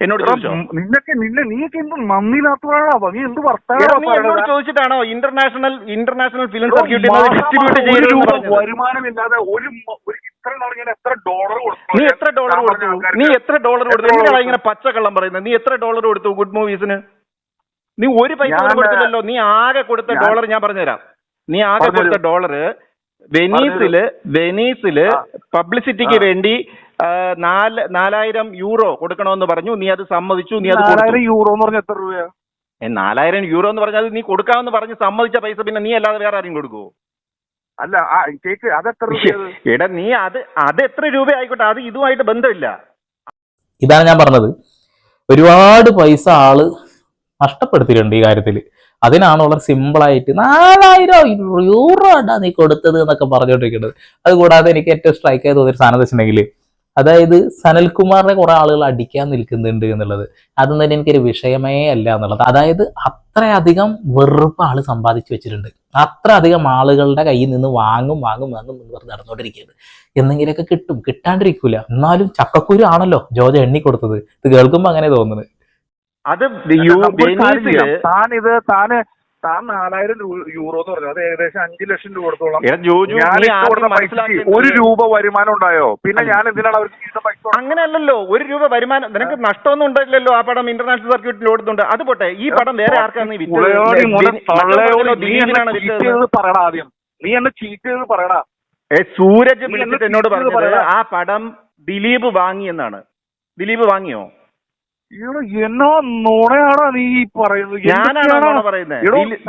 Speaker 2: എന്നോട് ചോദിച്ചോ?
Speaker 1: നിന്നൊക്കെ നിന്നെ നീയൊക്കെ എന്ത് നന്ദിയില്ലാത്തവരാണോ? നീ എന്ത്
Speaker 2: എടാ,
Speaker 1: വർത്താനം
Speaker 2: നീ എന്നോട് ചോദിച്ചിട്ടാണോ ഇന്റർനാഷണൽ ഇന്റർനാഷണൽ ഫിലിം സർക്യൂട്ടിൽ ഡിസ്ട്രിബ്യൂട്ട് ചെയ്തു
Speaker 1: വരുമാനമില്ലാതെ ഒരു
Speaker 2: നീ എത്ര ഡോളർ കൊടുത്തു? നീ എത്ര ഡോളർ കൊടുത്തു? എന്തിനാണ് ഇങ്ങനെ പച്ചക്കള്ളം പറയുന്നത്. നീ എത്ര ഡോളർ കൊടുത്തു ഗുഡ് മൂവീസിന് നീ ഒരു പൈസ കൊടുത്തില്ലല്ലോ. നീ ആകെ കൊടുത്ത ഡോളർ ഞാൻ പറഞ്ഞുതരാം. നീ ആകെ കൊടുത്ത ഡോളർ വെനീസിൽ
Speaker 1: വെനീസിൽ
Speaker 2: പബ്ലിസിറ്റിക്ക് വേണ്ടി നാല് നാലായിരം യൂറോ കൊടുക്കണമെന്ന് പറഞ്ഞു. നീ അത് സമ്മതിച്ചു നീ അത്
Speaker 1: നാലായിരം യൂറോ എന്ന് പറഞ്ഞാൽ എത്ര രൂപയാ?
Speaker 2: ഏ, നാലായിരം യൂറോ എന്ന് പറഞ്ഞാൽ അത് നീ കൊടുക്കാമെന്ന് പറഞ്ഞ് സമ്മതിച്ച പൈസ പിന്നെ നീ അല്ലാതെ വേറെ ആരും കൊടുക്കുവോ?
Speaker 1: അല്ല ആ കേക്ക് അത് എത്ര (laughs)
Speaker 2: എടാ നീ അത് അത് എത്ര രൂപ ആയിക്കോട്ടെ അത് ഇതുമായിട്ട് ബന്ധമില്ല.
Speaker 3: ഇതാണ് ഞാൻ പറഞ്ഞത്. ഒരുപാട് പൈസ ആൾ നഷ്ടപ്പെടുത്തിയിട്ടുണ്ട് ഈ കാര്യത്തിൽ. അതിനാണ് വളരെ സിമ്പിളായിട്ട് നാലായിരം യൂറോ ആണ്ടാ നീ കൊടുത്തത് എന്നൊക്കെ പറഞ്ഞുകൊണ്ടിരിക്കുന്നത്. അതുകൂടാതെ എനിക്ക് ഏറ്റവും സ്ട്രൈക്ക് ആയി തോന്നിയൊരു സാധനം വെച്ചിട്ടുണ്ടെങ്കിൽ അതായത് സനൽകുമാറിനെ കുറെ ആളുകൾ അടിക്കാൻ നിൽക്കുന്നുണ്ട് എന്നുള്ളത്. അതൊന്നും തന്നെ എനിക്കൊരു വിഷയമേ അല്ല എന്നുള്ളത്. അതായത് അത്രയധികം വെറുപ്പ് ആൾ സമ്പാദിച്ചു വെച്ചിട്ടുണ്ട്. അത്ര അധികം ആളുകളുടെ കയ്യിൽ നിന്ന് വാങ്ങും വാങ്ങും വാങ്ങും എന്ന് പറഞ്ഞ് നടന്നുകൊണ്ടിരിക്കുന്നത് എന്തെങ്കിലുമൊക്കെ കിട്ടും. കിട്ടാണ്ടിരിക്കൂല. എന്നാലും ചക്കക്കുരു ആണല്ലോ ജോജ എണ്ണി കൊടുത്തത്. ഇത് കേൾക്കുമ്പോ അങ്ങനെ തോന്നുന്നത്
Speaker 2: അത്
Speaker 1: താൻ ഇത് താന് താൻ നാലായിരം യൂറോ എന്ന് പറഞ്ഞു. അത് ഏകദേശം അഞ്ചു ലക്ഷം രൂപ കൊടുത്തോളം. ഞാൻ ഒരു രൂപ വരുമാനം ഉണ്ടായോ? പിന്നെ ഞാൻ എന്തിനാണ് അവർക്ക് പൈസ?
Speaker 2: അങ്ങനെയല്ലല്ലോ. ഒരു രൂപ വരുമാനം നിനക്ക് നഷ്ടമൊന്നും ഉണ്ടായില്ലല്ലോ ആ പടം ഇന്റർനാഷണൽ സർക്യൂട്ടിൽ ഓടുന്നുണ്ട്. അത് പോട്ടെ. ഈ പടം വേറെ ആർക്കാണ്
Speaker 1: പറയണ ആദ്യം. നീ എന്നെ ചീറ്റ് ചെയ്ത് പറയണ
Speaker 2: ഏ, സൂരജ് എന്നോട് പറഞ്ഞത് ആ പടം ദിലീപ് വാങ്ങി എന്നാണ്. ദിലീപ് വാങ്ങിയോ?
Speaker 1: എന്നോ നുണയാണോ നീ ഈ പറയുന്നത്?
Speaker 2: ഞാനാണോ പറയുന്നത്?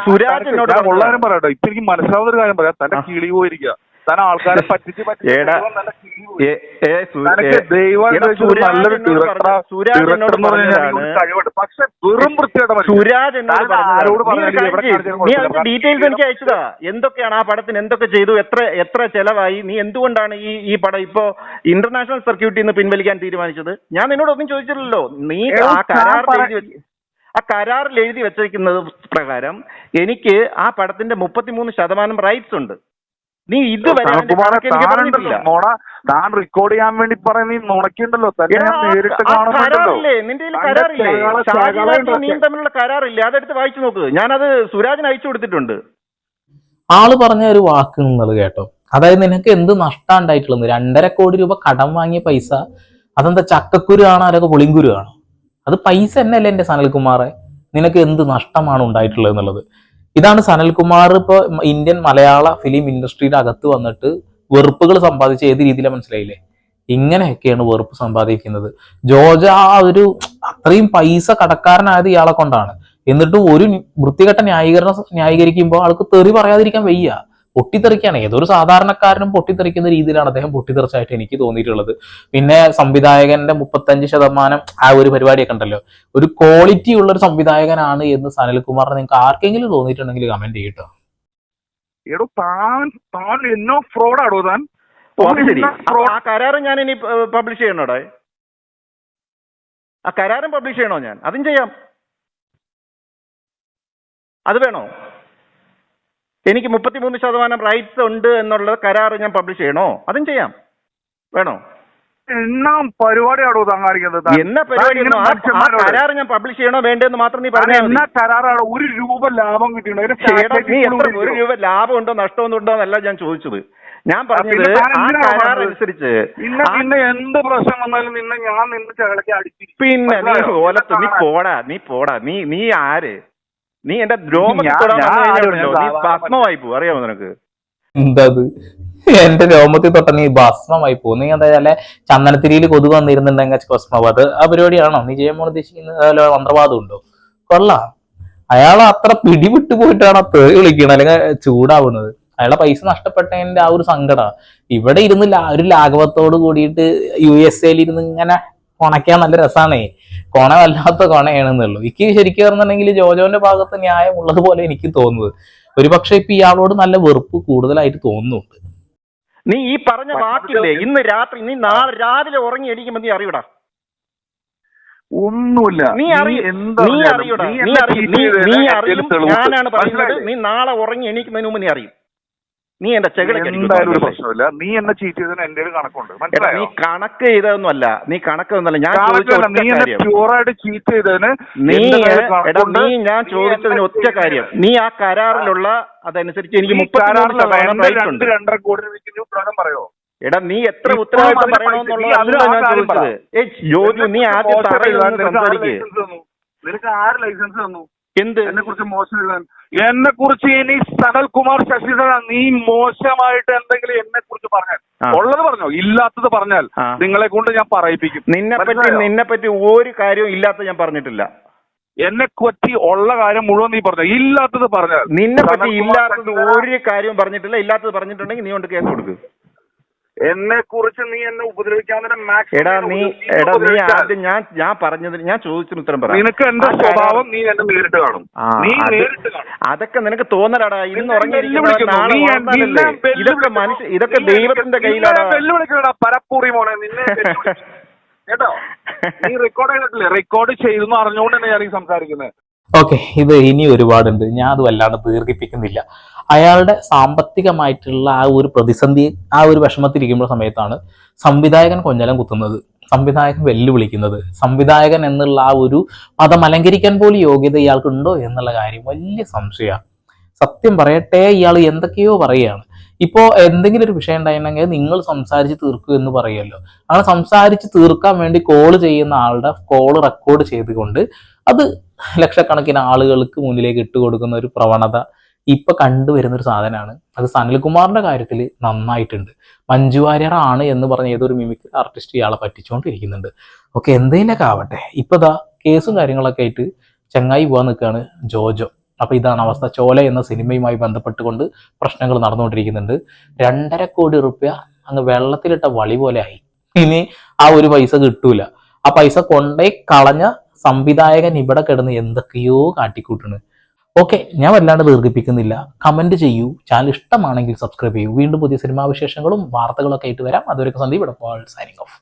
Speaker 2: സുരാജ് എന്നോട്
Speaker 1: പറയട്ടോ ഇപ്പൊ എനിക്ക് മനസ്സിലാവുന്ന ഒരു കാര്യം പറയാം. തന്റെ. കിളി പോയിരിക്കുക താൻ ആൾക്കാരെ പറ്റിച്ച്.
Speaker 2: ഡീറ്റെയിൽസ് എനിക്ക് അയച്ചതാ. എന്തൊക്കെയാണ് ആ പടത്തിന് എന്തൊക്കെ ചെയ്തു? എത്ര എത്ര ചെലവായി? നീ എന്തുകൊണ്ടാണ് ഈ ഈ പടം ഇപ്പോ ഇന്റർനാഷണൽ സർക്യൂട്ടിൽ നിന്ന് പിൻവലിക്കാൻ തീരുമാനിച്ചത്? ഞാൻ നിന്നോട് ഒന്നും ചോദിച്ചില്ലല്ലോ. നീ ആ
Speaker 1: കരാർ
Speaker 2: എഴുതി വെച്ച- ആ കരാറിൽ എഴുതി വെച്ചിരിക്കുന്നത് പ്രകാരം എനിക്ക് ആ പടത്തിന്റെ മുപ്പത്തിമൂന്ന് ശതമാനം റൈറ്റ്സ് ഉണ്ട്. നീ ഇതുവരെ
Speaker 1: നോണ താൻ റെക്കോർഡ് ചെയ്യാൻ വേണ്ടി പറയുന്ന ഈ നുണക്കുണ്ടല്ലോ തന്നെ ഞാൻ നേരിട്ട് കാണുന്നുണ്ടല്ലോ.
Speaker 2: കരാറില്ലേ? നിന്റെ. തമ്മിലുള്ള അതെടുത്ത് വായിച്ചു നോക്ക്. ഞാനത് സുരാജിന് അയച്ചു കൊടുത്തിട്ടുണ്ട്.
Speaker 3: ആൾ പറഞ്ഞ ഒരു വാക്ക് നിങ്ങൾ കേട്ടോ. അതായത് നിനക്ക് എന്ത് നഷ്ടം ഉണ്ടായിട്ടുള്ളത് രണ്ടര കോടി രൂപ കടം വാങ്ങിയ പൈസ അതെന്താ ചക്കക്കുരു ആണോ അതൊക്കെ പുളിങ്കുരു ആണോ? അത് പൈസ തന്നെയല്ലേ എന്റെ സനൽകുമാറെ? നിനക്ക് എന്ത് നഷ്ടമാണ് ഉണ്ടായിട്ടുള്ളത് എന്നുള്ളത്? ഇതാണ് സനൽകുമാർ ഇപ്പൊ ഇന്ത്യൻ മലയാള ഫിലിം ഇൻഡസ്ട്രിയുടെ അകത്ത് വന്നിട്ട് വെറുപ്പുകൾ സമ്പാദിച്ച ഏത് രീതിയിലാണ് മനസ്സിലായില്ലേ? ഇങ്ങനെയൊക്കെയാണ് വെറുപ്പ് സമ്പാദിക്കുന്നത്. ജോർജ് ആ ഒരു അത്രയും പൈസ കടക്കാരനായത് ഇയാളെ കൊണ്ടാണ്. എന്നിട്ടും ഒരു വൃത്തികെട്ട ന്യായീകരണം ന്യായീകരിക്കുമ്പോൾ ആൾക്ക് തെറി പറയാതിരിക്കാൻ വയ്യ. പൊട്ടിത്തെറിക്കാണ്. ഏതൊരു സാധാരണക്കാരനും പൊട്ടിത്തെറിക്കുന്ന രീതിയിലാണ് അദ്ദേഹം പൊട്ടിത്തെറിച്ചായിട്ട് എനിക്ക് തോന്നിയിട്ടുള്ളത്. പിന്നെ സംവിധായകന്റെ മുപ്പത്തഞ്ച് ശതമാനം ആ ഒരു പരിപാടിയൊക്കെ ഉണ്ടല്ലോ. ഒരു ക്വാളിറ്റി ഉള്ള ഒരു സംവിധായകനാണ് എന്ന് സനൽകുമാറിന് നിങ്ങൾക്ക് ആർക്കെങ്കിലും തോന്നിയിട്ടുണ്ടെങ്കിൽ കമന്റ് ചെയ്യട്ടോ.
Speaker 1: എടോ താൻ താൻ എന്നോ ഫ്രോഡാടോ താൻ.
Speaker 2: ആ കരാറ് ഞാൻ ഇനി പബ്ലിഷ് ചെയ്യണോടെ? ആ കരാറും പബ്ലിഷ് ചെയ്യണോ ഞാൻ? അതും ചെയ്യാം. അത് വേണോ? എനിക്ക് മുപ്പത്തിമൂന്ന് ശതമാനം റൈറ്റ്സ് ഉണ്ട് എന്നുള്ള കരാർ ഞാൻ പബ്ലിഷ് ചെയ്യണോ? അതും ചെയ്യാം. വേണോ?
Speaker 1: എന്നാ പരിപാടിയാണോ താൻ കാണിക്കുന്നത്
Speaker 2: എന്നാ പരിപാടി? ആ- ആ
Speaker 1: മനുഷ്യന്മാരോട്
Speaker 2: ഞാൻ പബ്ലിഷ് ചെയ്യണോ വേണ്ടെന്ന് മാത്രം നീ പറഞ്ഞാൽ
Speaker 1: എന്നാ കരാറാണോ ഒരു രൂപ ലാഭം കിട്ടിയിട്ടുണ്ടോ. അതിന്റെ
Speaker 2: നീ
Speaker 1: full
Speaker 2: എത്ര
Speaker 1: കൂടി
Speaker 2: ഒരു? രൂപ ലാഭമുണ്ടോ നഷ്ടമൊന്നുണ്ടോ എന്നല്ല ഞാൻ ചോദിച്ചത്. ഞാൻ പറഞ്ഞത്
Speaker 1: പിന്നെ താൻ
Speaker 2: ആ
Speaker 1: എന്തിനാ
Speaker 2: കരാർ
Speaker 1: പറഞ്ഞത്?
Speaker 2: അനുസരിച്ച് ആ-
Speaker 1: നിന്നെ എന്ത് പ്രശ്നം വന്നാലും നിന്നെ ഞാൻ നിന്റെ ചകളക്കി അടിച്ചിരിക്കും.
Speaker 2: പിന്നെ നീ
Speaker 1: മനസ്സിലായോ?
Speaker 2: ഓലത്ത് നീ പോടാ നീ പോടാ. നീ നീ ആര്? നീ എന്റെ ഭസ്മമായി പോകും അറിയാമോ നിനക്ക്?
Speaker 3: എന്തത് എന്റെ രോമത്തിൽ തൊട്ട നീ ഭസ്മമായി പോകും നീ എന്താ അല്ലെ ചന്ദനത്തിരിയിൽ കൊതുക് വന്നിരുന്നുണ്ടെങ്കിൽ ഭസ്മം. അത് ആ പരിപാടിയാണോ നീ ചെയ്യാൻ ഉദ്ദേശിക്കുന്ന മന്ത്രവാദം ഉണ്ടോ? കൊള്ളാം. അയാൾ അത്ര പിടിവിട്ട് പോയിട്ടാണ് തെറി വിളിക്കുന്നത് അല്ലെങ്കിൽ ചൂടാവുന്നത് അയാളെ പൈസ നഷ്ടപ്പെട്ടതിന്റെ ആ ഒരു സങ്കടമാണ് ഇവിടെ ഇരുന്ന് ഒരു ലാഘവത്തോട് കൂടിയിട്ട് യു എസ് എയിൽ ഇരുന്ന് ഇങ്ങനെ കൊണയ്ക്കാൻ നല്ല രസമാണേ കൊണ വല്ലാത്ത കൊണയാണെന്നുള്ളൂ. എനിക്ക് ശരിക്കും പറഞ്ഞിട്ടുണ്ടെങ്കിൽ ജോജോന്റെ ഭാഗത്ത് ന്യായം ഉള്ളതുപോലെ എനിക്ക് തോന്നുന്നത്. ഒരുപക്ഷെ ഇപ്പൊ ഇയാളോട് നല്ല വെറുപ്പ് കൂടുതലായിട്ട് തോന്നുന്നുണ്ട്.
Speaker 2: നീ ഈ പറഞ്ഞ വാക്കില്ലേ? ഇന്ന് രാത്രി നീ നാളെ രാവിലെ ഉറങ്ങി എണീക്കുമ്പോ നീ അറിയൂടാ?
Speaker 1: ഒന്നുമില്ല.
Speaker 2: നീ അറിയ. നീ അറിയൂടാ.
Speaker 1: നീ
Speaker 2: നീ അറിയും. നീ
Speaker 1: ചെയ്തതിന്
Speaker 2: നീ അറിയും ഞാനാണ് പറയുന്നത് നീ നാളെ ഉറങ്ങി എണീക്കുന്നതിന് മുമ്പ് നീ അറിയും. നീ എന്റെ
Speaker 1: ഒരു പ്രശ്നമില്ല. നീ എന്നെ ചീറ്റ് ചെയ്തതിന് എന്റെ ഒരു കണക്കുണ്ട്. മനസ്സിലായോ?
Speaker 2: നീ കണക്ക് ചെയ്തതൊന്നുമല്ല. നീ കണക്കൊന്നുമല്ല ഞാൻ
Speaker 1: നീ എന്നെ പ്യൂറായിട്ട് ചീറ്റ് ചെയ്തതിന്
Speaker 2: നീ ഞാൻ ചോദിച്ചതിന് ഒറ്റ കാര്യം. നീ ആ കരാറിലുള്ള അതനുസരിച്ച് എനിക്ക്
Speaker 1: രണ്ടര കോടി പറയോ?
Speaker 2: എടാ നീ എത്ര ഉത്തരവാദിത്തം പറയണമെന്നുള്ളതല്ല ഞാൻ ചോദിച്ചത്. ജോജു നീ ആദ്യം തറയിൽ സംസാരിക്കേ.
Speaker 1: നിനക്ക് ആര് ലൈസൻസ് തന്നു?
Speaker 2: എന്ത്?
Speaker 1: എന്നെ കുറിച്ച് മോശം എഴുതാൻ. എന്നെ കുറിച്ച് ഇനി സനൽകുമാർ ശശിധര നീ മോശമായിട്ട് എന്തെങ്കിലും എന്നെ കുറിച്ച് പറഞ്ഞാൽ ഉള്ളത് പറഞ്ഞോ? ഇല്ലാത്തത് പറഞ്ഞാൽ നിങ്ങളെ കൊണ്ട് ഞാൻ പറയിപ്പിക്കും.
Speaker 2: നിന്നെ പറ്റി നിന്നെ പറ്റി ഒരു കാര്യവും ഇല്ലാത്ത ഞാൻ പറഞ്ഞിട്ടില്ല.
Speaker 1: എന്നെ പറ്റി ഉള്ള കാര്യം മുഴുവൻ നീ പറഞ്ഞു? ഇല്ലാത്തത് പറഞ്ഞാൽ
Speaker 2: നിന്നെ പറ്റി ഇല്ലാത്തത് ഒരു കാര്യവും പറഞ്ഞിട്ടില്ല. ഇല്ലാത്തത് പറഞ്ഞിട്ടുണ്ടെങ്കിൽ നീ കൊണ്ട് കേസ് കൊടുക്ക്.
Speaker 1: എന്നെ കുറിച്ച് നീ എന്നെ ഉപദ്രവിക്കാവുന്ന
Speaker 2: എടാ നീ എടാ നീ ആദ്യം ഞാൻ ഞാൻ പറഞ്ഞതിന് ഞാൻ ചോദിച്ചതിന് ഉത്തരം പറ.
Speaker 1: നിനക്ക് എന്റെ സ്വഭാവം നീ എന്നെ നേരിട്ട് കാണും. നീ നേരിട്ട്
Speaker 2: അതൊക്കെ നിനക്ക് തോന്നലടാ. ഇന്ന്
Speaker 1: നിന്നെ
Speaker 2: ഉറങ്ങിയിരിക്കുന്നവൻ
Speaker 1: വെല്ലുവിളിക്കുന്നു.
Speaker 2: നാളെ
Speaker 1: നീ
Speaker 2: ഉണർന്നാലല്ലേ
Speaker 1: നിന്നെ വെല്ലുവിളിക്കുന്നു.
Speaker 2: ഇതൊക്കെ മനുഷ്യ ഇതൊക്കെ ദൈവത്തിന്റെ കയ്യിലാണ്
Speaker 1: വെല്ലുവിളിക്കണടാ പരപ്പൂറി മോനെ. നിന്നെ കേട്ടോ? നീ റെക്കോർഡ് ചെയ്തിട്ടില്ലേ? റെക്കോർഡ് ചെയ്തെന്ന് അറിഞ്ഞുകൊണ്ട് തന്നെ ഞാൻ ഈ സംസാരിക്കുന്നത്.
Speaker 3: ഓക്കെ ഇത് ഇനി ഒരുപാടുണ്ട്. ഞാൻ അത് വല്ലാണ്ട് ദീർഘിപ്പിക്കുന്നില്ല. അയാളുടെ സാമ്പത്തികമായിട്ടുള്ള ആ ഒരു പ്രതിസന്ധി ആ ഒരു വിഷമത്തിരിക്കുമ്പോൾ സമയത്താണ് സംവിധായകൻ കൊഞ്ഞലം കുത്തുന്നത്. സംവിധായകൻ വെല്ലുവിളിക്കുന്നത്. സംവിധായകൻ എന്നുള്ള ആ ഒരു പദം അലങ്കരിക്കാൻ പോലും യോഗ്യത ഇയാൾക്കുണ്ടോ എന്നുള്ള കാര്യം വലിയ സംശയമാണ്. സത്യം പറയട്ടെ ഇയാൾ എന്തൊക്കെയോ പറയുകയാണ്. ഇപ്പോൾ എന്തെങ്കിലും ഒരു വിഷയം ഉണ്ടായിട്ടുണ്ടെങ്കിൽ നിങ്ങൾ സംസാരിച്ച് തീർക്കൂ എന്ന് പറയുമല്ലോ. അങ്ങനെ സംസാരിച്ച് തീർക്കാൻ വേണ്ടി കോൾ ചെയ്യുന്ന ആളുടെ കോൾ റെക്കോർഡ് ചെയ്തുകൊണ്ട് അത് ലക്ഷക്കണക്കിന് ആളുകൾക്ക് മുന്നിലേക്ക് ഇട്ട് കൊടുക്കുന്ന ഒരു പ്രവണത ഇപ്പൊ കണ്ടുവരുന്ന ഒരു സാധനമാണ്. അത് സനിൽകുമാറിന്റെ കാര്യത്തിൽ നന്നായിട്ടുണ്ട്. മഞ്ജു വാര്യർ ആണ് എന്ന് പറഞ്ഞ ഏതൊരു മിമിക് ആർട്ടിസ്റ്റ് ഇയാളെ പറ്റിച്ചുകൊണ്ടിരിക്കുന്നുണ്ട് ഓക്കെ എന്തെങ്കിലുമൊക്കെ ആവട്ടെ. ഇപ്പൊ ദാ കേസും കാര്യങ്ങളൊക്കെ ആയിട്ട് ചങ്ങായി പോകാൻ നിൽക്കുകയാണ് ജോജോ. അപ്പൊ ഇതാണ് അവസ്ഥ. ചോല എന്ന സിനിമയുമായി ബന്ധപ്പെട്ടുകൊണ്ട് പ്രശ്നങ്ങൾ നടന്നുകൊണ്ടിരിക്കുന്നുണ്ട്. രണ്ടര കോടി റുപ്യ അങ്ങ് വെള്ളത്തിലിട്ട വളി പോലെ ആയി. ഇനി ആ ഒരു പൈസ കിട്ടൂല. ആ പൈസ കൊണ്ടേ കളഞ്ഞ സംവിധായകൻ ഇവിടെ കിടന്ന് എന്തൊക്കെയോ കാട്ടിക്കൂട്ടണ്. ഓക്കെ ഞാൻ വല്ലാണ്ട് ദീർഘിപ്പിക്കുന്നില്ല. കമന്റ് ചെയ്യൂ ചാനൽ ഇഷ്ടമാണെങ്കിൽ സബ്സ്ക്രൈബ് ചെയ്യൂ. വീണ്ടും പുതിയ സിനിമാ വിശേഷങ്ങളും വാർത്തകളൊക്കെ ആയിട്ട് വരാം. അതുവരെ സന്ദീപ് ഇവിടെ സൈനിങ് ഓഫ്